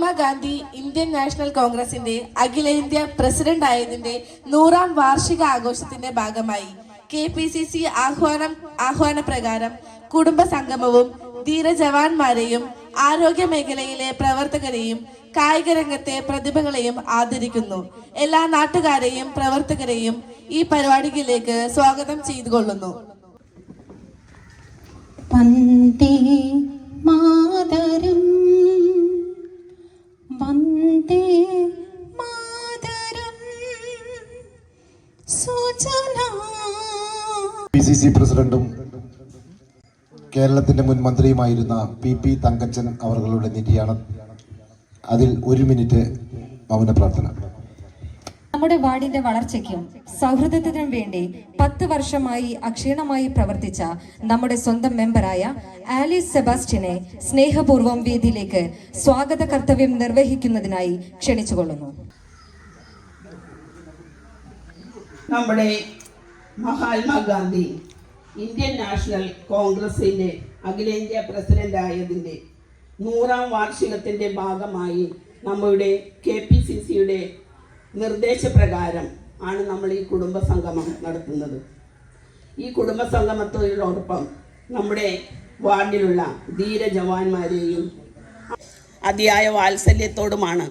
Mahatma Gandhi Indian national കോൺഗ്രസിന്റെ അഖിലേന്ത്യാ president ആയതിന്റെ നൂറാം വാർഷിക ആഘോഷത്തിന്റെ ഭാഗമായി കെ പി സി സി ആഹ്വാനം ആഹ്വാന പ്രകാരം കുടുംബ സംഗമവും ധീരജവാന്മാരെയും ആരോഗ്യ മേഖലയിലെ പ്രവർത്തകരെയും കായിക രംഗത്തെ പ്രതിഭകളെയും ആദരിക്കുന്നു. എല്ലാ നാട്ടുകാരെയും പ്രവർത്തകരെയും ഈ പരിപാടിയിലേക്ക് സ്വാഗതം ചെയ്തുകൊള്ളുന്നു. വന്ദേ കേരളത്തിന്റെ മുൻ മന്ത്രിയുമായിരുന്ന പി പി തങ്കച്ചൻ അവർകളുടെ നിര്യാണ അതിൽ ഒരു മിനിറ്റ് മൗന പ്രാർത്ഥന. നമ്മുടെ വാർഡിന്റെ വളർച്ചയ്ക്കും സൗഹൃദത്തിനും വേണ്ടി പത്ത് വർഷമായി അക്ഷീണമായി പ്രവർത്തിച്ച നമ്മുടെ സ്വന്തം മെമ്പറായ ആലിസ് സെബാസ്റ്റിനെ സ്നേഹപൂർവം വേദിയിലേക്ക് സ്വാഗത കർത്തവ്യം നിർവഹിക്കുന്നതിനായി ക്ഷണിച്ചുകൊള്ളുന്നു. നമ്മുടെ മഹാത്മാഗാന്ധി ഇന്ത്യൻ നാഷണൽ കോൺഗ്രസിന്റെ അഖിലേന്ത്യാ പ്രസിഡന്റ് ആയതിന്റെ നൂറാം വാർഷികത്തിന്റെ ഭാഗമായി നമ്മുടെ കെ പി സി സിയുടെ നിർദ്ദേശപ്രകാരം ആണ് നമ്മൾ ഈ കുടുംബ സംഗമം നടത്തുന്നത്. ഈ കുടുംബ സംഗമത്തോടൊപ്പം നമ്മുടെ വാർഡിലുള്ള ധീര ജവാന്മാരെയും അതിയായ വാത്സല്യത്തോടുമാണ്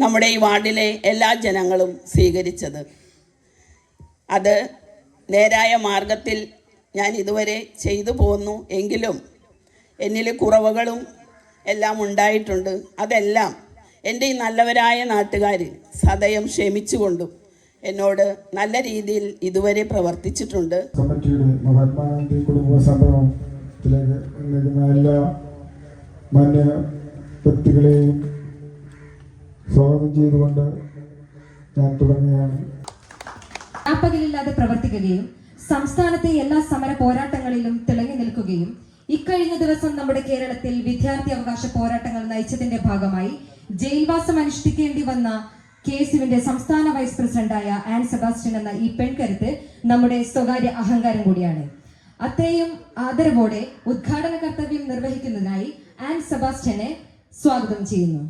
നമ്മുടെ ഈ വാർഡിലെ എല്ലാ ജനങ്ങളും സ്വീകരിച്ചത്. അത് നേരായ മാർഗത്തിൽ ഞാൻ ഇതുവരെ ചെയ്തു പോന്നു എങ്കിലും എന്നിൽ കുറവുകളും എല്ലാം ഉണ്ടായിട്ടുണ്ട്. അതെല്ലാം എന്റെ ഈ നല്ലവരായ നാട്ടുകാർ സദയം ക്ഷമിച്ചുകൊണ്ടും എന്നോട് നല്ല രീതിയിൽ ഇതുവരെ പ്രവർത്തിച്ചിട്ടുണ്ട്. വ്യക്തികളെയും സ്വാഗതം ചെയ്തുകൊണ്ട് ഞാൻ തുടങ്ങുകയാണ്. രാപ്പകലില്ലാതെ പ്രവർത്തിക്കുകയും സംസ്ഥാനത്തെ എല്ലാ സമര പോരാട്ടങ്ങളിലും തിളങ്ങി നിൽക്കുകയും ഇക്കഴിഞ്ഞ ദിവസം നമ്മുടെ കേരളത്തിൽ വിദ്യാർത്ഥി അവകാശ പോരാട്ടങ്ങൾ നയിച്ചതിന്റെ ഭാഗമായി ജയിൽവാസം അനുഷ്ഠിക്കേണ്ടി വന്ന കെ സംസ്ഥാന വൈസ് പ്രസിഡന്റായ ആൻ സെബാസ്റ്റ്യൻ എന്ന ഈ പെൺകരുത്ത് നമ്മുടെ സ്വകാര്യ അഹങ്കാരം കൂടിയാണ്. അത്രയും ആദരവോടെ ഉദ്ഘാടന കർത്തവ്യം നിർവഹിക്കുന്നതിനായി ആൻ സെബാസ്റ്റ്യനെ സ്വാഗതം ചെയ്യുന്നു.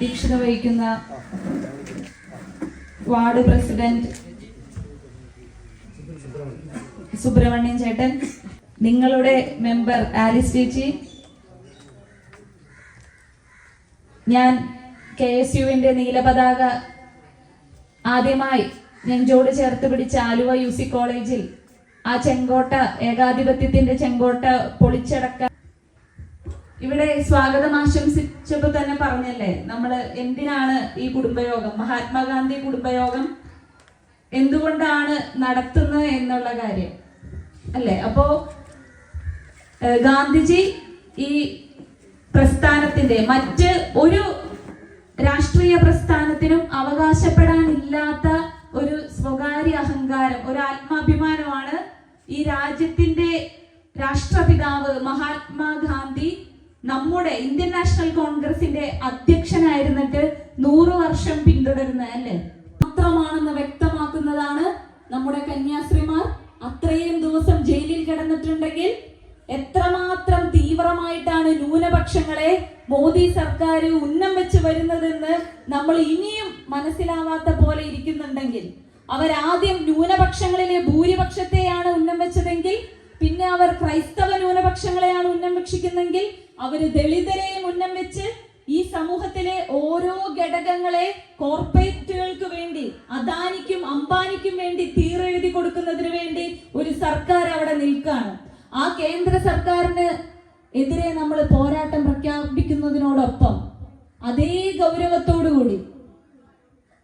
അധ്യക്ഷത വഹിക്കുന്ന വാർഡ് പ്രസിഡന്റ് സുബ്രഹ്മണ്യൻ ചേട്ടൻ നിങ്ങളുടെ മെമ്പർ ആലിസ് ചേച്ചി ഞാൻ കെ എസ് യുവിന്റെ നീലപതാക ആദ്യമായി നെഞ്ചോട് ചേർത്ത് പിടിച്ച ആലുവ യു സി കോളേജിൽ ആ ചെങ്കോട്ട ഏകാധിപത്യത്തിന്റെ ചെങ്കോട്ട പൊളിച്ചടക്ക ഇവിടെ സ്വാഗതം ആശംസിച്ചപ്പോ തന്നെ പറഞ്ഞല്ലേ നമ്മൾ എന്തിനാണ് ഈ കുടുംബയോഗം? മഹാത്മാഗാന്ധി കുടുംബയോഗം എന്തുകൊണ്ടാണ് നടത്തുന്നത് എന്നുള്ള കാര്യം. അല്ലെ? അപ്പോ ഗാന്ധിജി ഈ പ്രസ്ഥാനത്തിന്റെ മറ്റ് ഒരു രാഷ്ട്രീയ പ്രസ്ഥാനത്തിനും അവകാശപ്പെടാനില്ലാത്ത ഒരു സ്വകാര്യ അഹങ്കാരം ഒരു ആത്മാഭിമാനമാണ് ഈ രാജ്യത്തിന്റെ രാഷ്ട്രപിതാവ് മഹാത്മാഗാന്ധി നമ്മുടെ ഇന്ത്യൻ നാഷണൽ കോൺഗ്രസിന്റെ അധ്യക്ഷനായിരുന്നിട്ട് നൂറ് വർഷം പിന്തുടരുന്ന അല്ലേ? മാത്രമാണെന്ന് വ്യക്തമാക്കുന്നതാണ് നമ്മുടെ കന്യാശ്രീമാർ അത്രയും ദിവസം ജയിലിൽ കിടന്നിട്ടുണ്ടെങ്കിൽ എത്രമാത്രം തീവ്രമായിട്ടാണ് ന്യൂനപക്ഷങ്ങളെ മോദി സർക്കാർ ഉന്നം വെച്ച് വരുന്നതെന്ന് നമ്മൾ ഇനിയും മനസ്സിലാവാത്ത പോലെ ഇരിക്കുന്നുണ്ടെങ്കിൽ അവരാദ്യം ന്യൂനപക്ഷങ്ങളിലെ ഭൂരിപക്ഷത്തെയാണ് ഉന്നം വെച്ചതെങ്കിൽ പിന്നെ അവർ ക്രൈസ്തവ ന്യൂനപക്ഷങ്ങളെയാണ് ഉന്നം വെച്ചിരിക്കുന്നെങ്കിൽ അവർ ദളിതരെയും മുന്നം വെച്ച് ഈ സമൂഹത്തിലെ ഓരോ ഘടകങ്ങളെ കോർപ്പറേറ്റുകൾക്ക് വേണ്ടി അദാനിക്കും അംബാനിക്കും വേണ്ടി തീരെഴുതി കൊടുക്കുന്നതിന് വേണ്ടി ഒരു സർക്കാർ അവിടെ നിൽക്കാണ്. ആ കേന്ദ്ര സർക്കാരിന് എതിരെ നമ്മൾ പോരാട്ടം പ്രഖ്യാപിക്കുന്നതിനോടൊപ്പം അതേ കൂടി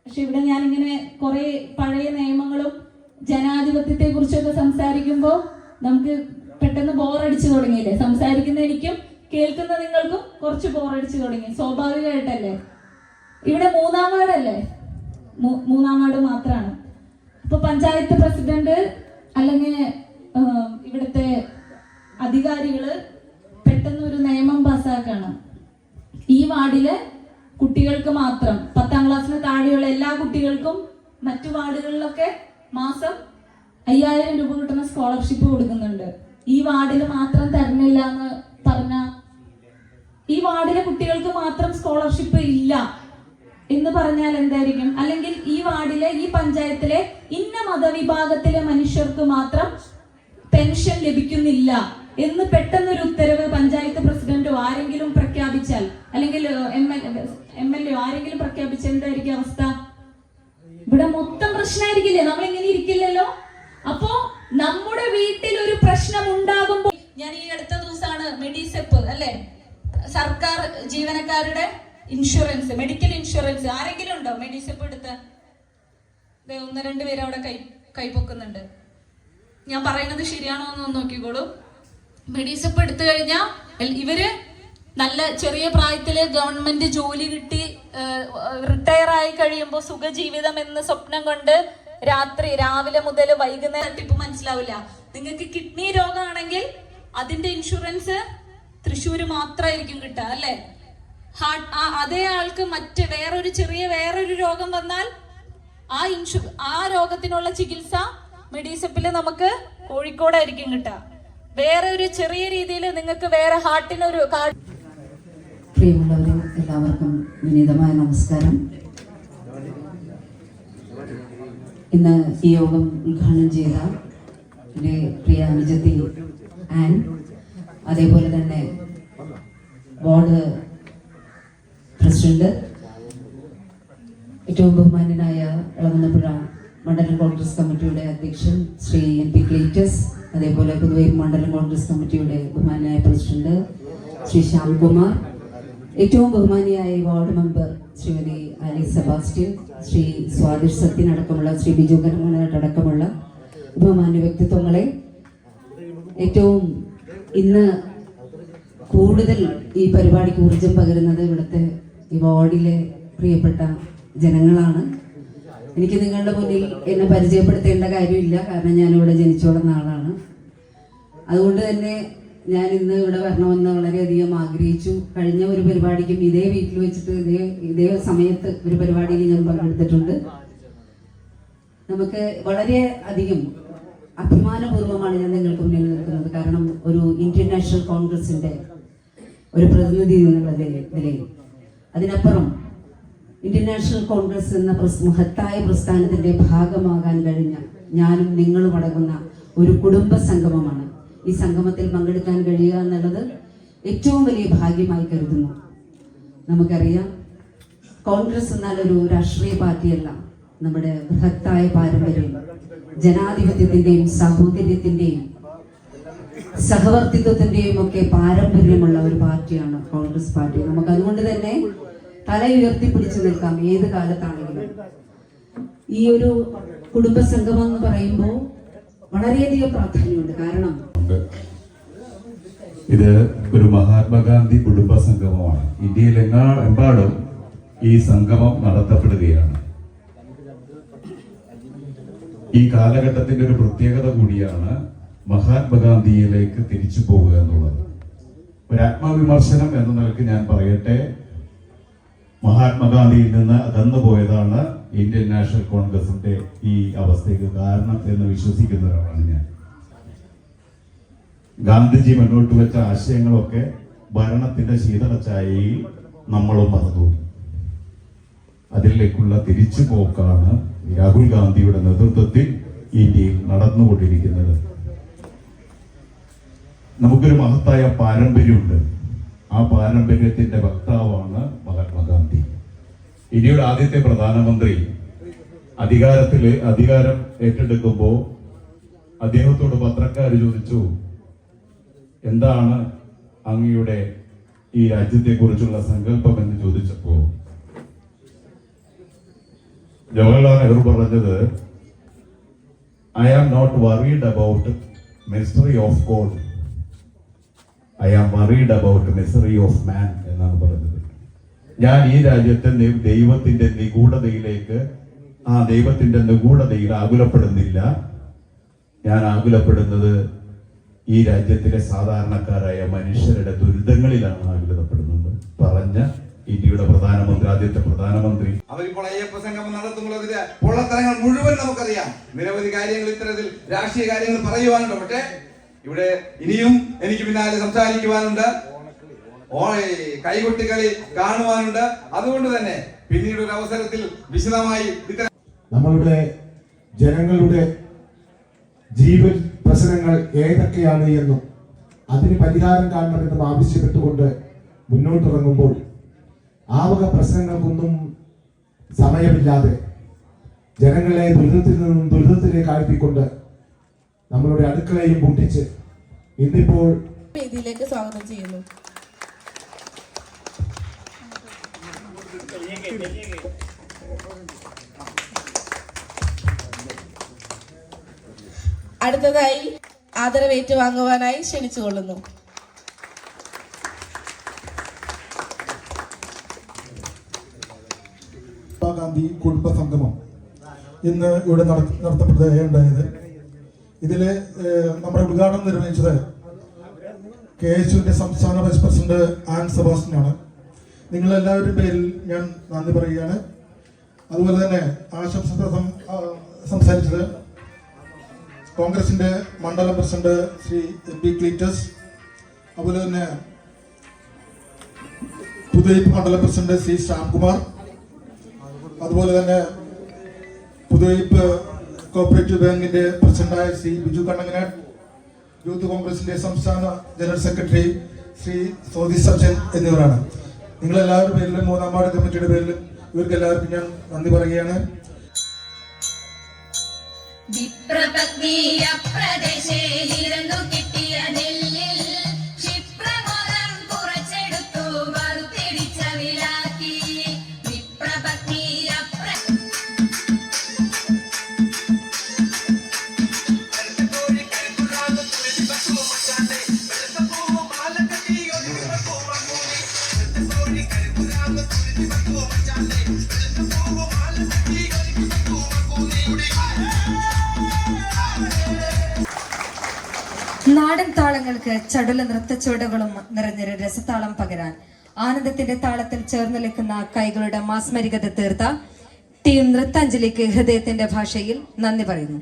പക്ഷെ ഇവിടെ ഇങ്ങനെ കുറെ പഴയ നിയമങ്ങളും ജനാധിപത്യത്തെ കുറിച്ചൊക്കെ സംസാരിക്കുമ്പോൾ നമുക്ക് പെട്ടെന്ന് ബോറടിച്ചു തുടങ്ങിയില്ലേ? സംസാരിക്കുന്ന എനിക്കും കേൾക്കുന്ന നിങ്ങൾക്കും കുറച്ച് ബോറടിച്ചു തുടങ്ങി. സ്വാഭാവികമായിട്ടല്ലേ? ഇവിടെ മൂന്നാം വാർഡല്ലേ? മൂന്നാം വാർഡ് മാത്രമാണ് അപ്പൊ പഞ്ചായത്ത് പ്രസിഡന്റ് അല്ലെങ്കിൽ ഇവിടുത്തെ അധികാരികൾ പെട്ടെന്ന് ഒരു നിയമം പാസ്സാക്കണം. ഈ വാർഡിലെ കുട്ടികൾക്ക് മാത്രം. പത്താം ക്ലാസ്സിന് താഴെയുള്ള എല്ലാ കുട്ടികൾക്കും മറ്റു വാർഡുകളിലൊക്കെ മാസം അയ്യായിരം രൂപ കിട്ടുന്ന സ്കോളർഷിപ്പ് കൊടുക്കുന്നുണ്ട്. ഈ വാർഡിൽ മാത്രം തരുന്നില്ല എന്ന് പറഞ്ഞ ഈ വാർഡിലെ കുട്ടികൾക്ക് മാത്രം സ്കോളർഷിപ്പ് ഇല്ല എന്ന് പറഞ്ഞാൽ എന്തായിരിക്കും? അല്ലെങ്കിൽ ഈ വാർഡിലെ ഈ പഞ്ചായത്തിലെ ഇന്ന മതവിഭാഗത്തിലെ മനുഷ്യർക്ക് മാത്രം പെൻഷൻ ലഭിക്കുന്നില്ല എന്ന് പെട്ടെന്നൊരു ഉത്തരവ് പഞ്ചായത്ത് പ്രസിഡന്റോ ആരെങ്കിലും പ്രഖ്യാപിച്ചാൽ അല്ലെങ്കിൽ M L M L A ആരെങ്കിലും പ്രഖ്യാപിച്ച എന്തായിരിക്കും അവസ്ഥ? ഇവിടെ മൊത്തം പ്രശ്നമായിരിക്കില്ലേ നമ്മൾ ഇങ്ങനെ ഇരിക്കില്ലല്ലോ? അപ്പോ നമ്മുടെ വീട്ടിൽ ഒരു പ്രശ്നം ഉണ്ടാകുമ്പോൾ ഞാൻ ഈ അടുത്ത ദിവസമാണ് മെഡിസെപ്പ് അല്ലെ? സർക്കാർ ജീവനക്കാരുടെ ഇൻഷുറൻസ് മെഡിക്കൽ ഇൻഷുറൻസ് ആരെങ്കിലും ഉണ്ടോ? മെഡിസിപ്പ് എടുത്ത് ഒന്ന് രണ്ട് പേര് അവിടെ കൈ കൈപ്പൊക്കുന്നുണ്ട് ഞാൻ പറയുന്നത് ശരിയാണോ എന്ന് നോക്കിക്കോളൂ. മെഡിസിപ്പ് എടുത്തു കഴിഞ്ഞാൽ ഇവർ നല്ല ചെറിയ പ്രായത്തിൽ ഗവൺമെന്റ് ജോലി കിട്ടി റിട്ടയർ ആയി കഴിയുമ്പോൾ സുഖജീവിതം എന്ന് സ്വപ്നം കൊണ്ട് രാത്രി രാവിലെ മുതൽ വൈകുന്നേരം തട്ടിപ്പ് മനസ്സിലാവില്ല. നിങ്ങൾക്ക് കിഡ്നി രോഗമാണെങ്കിൽ അതിന്റെ ഇൻഷുറൻസ് തൃശ്ശൂര് മാത്രമായിരിക്കും കിട്ടുക അല്ലെ? ഹാർട്ട് അതേ ആൾക്ക് മറ്റ് വേറൊരു ചെറിയ വേറൊരു രോഗം വന്നാൽ ആ ഇൻഷു ആ രോഗത്തിനുള്ള ചികിത്സ മെഡിസപ്പിൽ നമുക്ക് കോഴിക്കോടായിരിക്കും കിട്ടുക. വേറെ ഒരു ചെറിയ രീതിയിൽ നിങ്ങൾക്ക് വേറെ ഹാർട്ടിനൊരു എല്ലാവർക്കും വിനീതമായ നമസ്കാരം. ഇന്ന് ഈ യോഗം ഉദ്ഘാടനം ചെയ്ത എന്റെ പ്രിയ അനുജത്തി ആൻ അതേപോലെ തന്നെ ബോർഡ് പ്രസിഡന്റ് ഏറ്റവും ബഹുമാന്യനായ ഇളവന്നപ്പുഴ മണ്ഡലം കോൺഗ്രസ് കമ്മിറ്റിയുടെ അധ്യക്ഷൻ ശ്രീ എൻ പി ക്ലീറ്റസ് അതേപോലെ പുതുവൈ മണ്ഡലം കോൺഗ്രസ് കമ്മിറ്റിയുടെ ബഹുമാനായ പ്രസിഡന്റ് ശ്രീ ശ്യാംകുമാർ ഏറ്റവും ബഹുമാനിയായ ward member Shrimati Ali Sebastian Shri സ്വാതിർ Sathyan അടക്കമുള്ള ശ്രീ ബിജു കരമനായിട്ട് ബഹുമാന്യ വ്യക്തിത്വങ്ങളെ ഏറ്റവും ഇന്ന് കൂടുതൽ ഈ പരിപാടിക്ക് ഊർജം പകരുന്നത് ഇവിടുത്തെ ഈ വാർഡിലെ പ്രിയപ്പെട്ട ജനങ്ങളാണ്. എനിക്ക് നിങ്ങളുടെ മുന്നിൽ എന്നെ പരിചയപ്പെടുത്തേണ്ട കാര്യമില്ല. കാരണം ഞാനിവിടെ ജനിച്ചോടുന്ന ആളാണ്. അതുകൊണ്ട് തന്നെ ഞാൻ ഇന്ന് ഇവിടെ വരണമെന്ന് വളരെയധികം ആഗ്രഹിച്ചു. കഴിഞ്ഞ ഒരു പരിപാടിക്കും ഇതേ വീട്ടിൽ വെച്ചിട്ട് ഇതേ ഇതേ സമയത്ത് ഒരു പരിപാടിയിൽ ഞാൻ പങ്കെടുത്തിട്ടുണ്ട്. നമുക്ക് വളരെ അധികം അഭിമാനപൂർവമാണ് ഞാൻ നിങ്ങൾക്ക് മുന്നിൽ നിൽക്കുന്നത്. കാരണം ഒരു ഇന്ത്യൻ നാഷണൽ കോൺഗ്രസിന്റെ ഒരു പ്രതിനിധി എന്നുള്ള നിലയിൽ അതിനപ്പുറം ഇന്ത്യൻ നാഷണൽ കോൺഗ്രസ് എന്ന മഹത്തായ പ്രസ്ഥാനത്തിന്റെ ഭാഗമാകാൻ കഴിഞ്ഞ ഞാനും നിങ്ങളും അടങ്ങുന്ന ഒരു കുടുംബ സംഗമമാണ്. ഈ സംഗമത്തിൽ പങ്കെടുക്കാൻ കഴിയുക എന്നുള്ളത് ഏറ്റവും വലിയ ഭാഗ്യമായി കരുതുന്നു. നമുക്കറിയാം കോൺഗ്രസ് എന്നാൽ ഒരു രാഷ്ട്രീയ പാർട്ടിയല്ല. നമ്മുടെ ബൃഹത്തായ പാരമ്പര്യം. ജനാധിപത്യത്തിന്റെയും സാഹോദര്യത്തിന്റെയും സഹവർത്തിത്വത്തിന്റെയും ഒക്കെ പാരമ്പര്യമുള്ള ഒരു പാർട്ടിയാണ് കോൺഗ്രസ് പാർട്ടി. നമുക്ക് അതുകൊണ്ട് തന്നെ തല ഉയർത്തിപ്പിടിച്ചു നിൽക്കാം ഏത് കാലത്താണെങ്കിലും. ഈ ഒരു കുടുംബ സംഗമം എന്ന് പറയുമ്പോൾ വളരെയധികം പ്രാധാന്യമുണ്ട്. കാരണം ഇത് ഒരു മഹാത്മാഗാന്ധി കുടുംബ സംഗമമാണ് ഇന്ത്യയിൽ എങ്ങാ എമ്പാടും ഈ സംഗമം നടത്തപ്പെടുകയാണ്. ഈ കാലഘട്ടത്തിന്റെ ഒരു പ്രത്യേകത കൂടിയാണ് മഹാത്മാഗാന്ധിയിലേക്ക് തിരിച്ചു പോവുക എന്നുള്ളത്. ഒരു ആത്മവിമർശനം എന്ന നിലയ്ക്ക് ഞാൻ പറയട്ടെ മഹാത്മാഗാന്ധിയിൽ നിന്ന് അകന്നു പോയതാണ് ഇന്ത്യൻ നാഷണൽ കോൺഗ്രസിന്റെ ഈ അവസ്ഥയ്ക്ക് കാരണം എന്ന് വിശ്വസിക്കുന്ന ഒരാളാണ് ഞാൻ. ഗാന്ധിജി മുന്നോട്ട് വെച്ച ആശയങ്ങളൊക്കെ ഭരണത്തിന്റെ ശീതളച്ചായയിൽ നമ്മളും മറന്നു. അതിലേക്കുള്ള തിരിച്ചുപോക്കാണ് രാഹുൽ ഗാന്ധിയുടെ നേതൃത്വത്തിൽ ഇന്ത്യയിൽ നടന്നുകൊണ്ടിരിക്കുന്നത്. നമുക്കൊരു മഹത്തായ പാരമ്പര്യമുണ്ട്. ആ പാരമ്പര്യത്തിന്റെ വക്താവാണ് മഹാത്മാഗാന്ധി ഇന്ത്യയുടെ ആദ്യത്തെ പ്രധാനമന്ത്രി അധികാരത്തിൽ അധികാരം ഏറ്റെടുക്കുമ്പോൾ അദ്ദേഹത്തോട് പത്രക്കാർ ചോദിച്ചു എന്താണ് അങ്ങയുടെ ഈ രാജ്യത്തെക്കുറിച്ചുള്ള സങ്കല്പം എന്ന് ചോദിച്ചപ്പോ ജവഹർലാൽ നെഹ്റു പറഞ്ഞത് I am not worried about mystery of God I am worried about mystery of man എന്നാണ് പറഞ്ഞത്. ഞാൻ ഈ രാജ്യത്തെ ദൈവത്തിന്റെ നിഗൂഢതയിലേക്ക് ആ ദൈവത്തിന്റെ നിഗൂഢതയിൽ ആകുലപ്പെടുന്നില്ല. ഞാൻ ആകുലപ്പെടുന്നത് ഈ രാജ്യത്തിലെ സാധാരണക്കാരായ മനുഷ്യരുടെ ദുരിതങ്ങളിലാണ് ആകുലതപ്പെടുന്നത് പറഞ്ഞ ഇന്ത്യയുടെ പ്രധാനമന്ത്രി ആദ്യത്തെ പ്രധാനമന്ത്രി. അവരിപ്പോൾ അയ്യപ്പ സംഗമം നടത്തുമ്പോഴതിന്റെ പൊള്ളത്തരങ്ങൾ മുഴുവൻ നമുക്കറിയാം. നിരവധി കാര്യങ്ങൾ ഇത്തരത്തിൽ രാഷ്ട്രീയ കാര്യങ്ങൾ പറയുവാനുണ്ട്. പക്ഷേ ഇവിടെ ഇനിയും എനിക്ക് പിന്നാലെ സംസാരിക്കുവാനുണ്ട്. കൈകൊട്ടിക്കളി കാണുവാനുണ്ട്. അതുകൊണ്ട് തന്നെ പിന്നീട് ഒരു അവസരത്തിൽ വിശദമായി നമ്മളുടെ ജനങ്ങളുടെ ജീവൻ പ്രശ്നങ്ങൾ ഏതൊക്കെയാണ് എന്നും അതിന് പരിഹാരം കാണണമെന്നും ആവശ്യപ്പെട്ടുകൊണ്ട് മുന്നോട്ടിറങ്ങുമ്പോൾ ആ വക പ്രശ്നങ്ങൾക്കൊന്നും സമയമില്ലാതെ ജനങ്ങളെ ദുരിതത്തിൽ നിന്നും ദുരിതത്തിലേക്ക് ആഴ്ത്തിക്കൊണ്ട് നമ്മളുടെ അടുക്കളയും പൊട്ടിച്ച് ഇന്നിപ്പോൾ വേദിയിലേക്ക് സ്വാഗതം ചെയ്യുന്നു. അടുത്തതായി ആദരവേറ്റ് വാങ്ങുവാനായി ക്ഷണിച്ചുകൊള്ളുന്നു. മഹാത്മാഗാന്ധി കുടുംബ സംഗമം ഇന്ന് ഇവിടെ നട- നടത്തപ്പെടുകയുണ്ടായത് ഇതിൽ നമ്മുടെ ഉദ്ഘാടനം നിർവഹിച്ചത് കെ എസ് സംസ്ഥാന വൈസ് പ്രസിഡന്റ് ആൻ സെബാസ്റ്റ്യനാണ്. നിങ്ങളെല്ലാവരുടെ പേരിൽ ഞാൻ നന്ദി പറയുകയാണ്. അതുപോലെ തന്നെ ആശംസ സംസാരിച്ചത് കോൺഗ്രസിന്റെ മണ്ഡലം president Shri M P Cleetus അതുപോലെ തന്നെ പുതുവൈപ്പ് മണ്ഡലം പ്രസിഡന്റ് ശ്രീ ശ്യാംകുമാർ അതുപോലെ തന്നെ പുതുവൈപ്പ് കോപ്പറേറ്റീവ് ബാങ്കിന്റെ പ്രസിഡന്റായ ശ്രീ ബിജു കണ്ണങ്ങനാട് യൂത്ത് കോൺഗ്രസിന്റെ സംസ്ഥാന ജനറൽ സെക്രട്ടറി ശ്രീ സോദി സജ്ജൻ എന്നിവരാണ്. നിങ്ങളെല്ലാവരുടെ പേരിലും മൂന്നാം വാർഡ് കമ്മിറ്റിയുടെ പേരിലും ഇവർക്ക് എല്ലാവർക്കും ഞാൻ നന്ദി പറയുകയാണ്. വിപ്രപത്നീയ പ്രദേശേ ഇരുന്നു നാടൻ താളങ്ങൾക്ക് ചടുല നൃത്തച്ചുവടുകളും നിറഞ്ഞൊരു രസതാളം പകരാൻ ആനന്ദത്തിന്റെ താളത്തിൽ ചേർന്ന് നിൽക്കുന്ന കൈകളുടെ മാസ്മരികത തീർത്ത ടീം നൃത്താഞ്ജലിക്ക് ഹൃദയത്തിന്റെ ഭാഷയിൽ നന്ദി പറയുന്നു.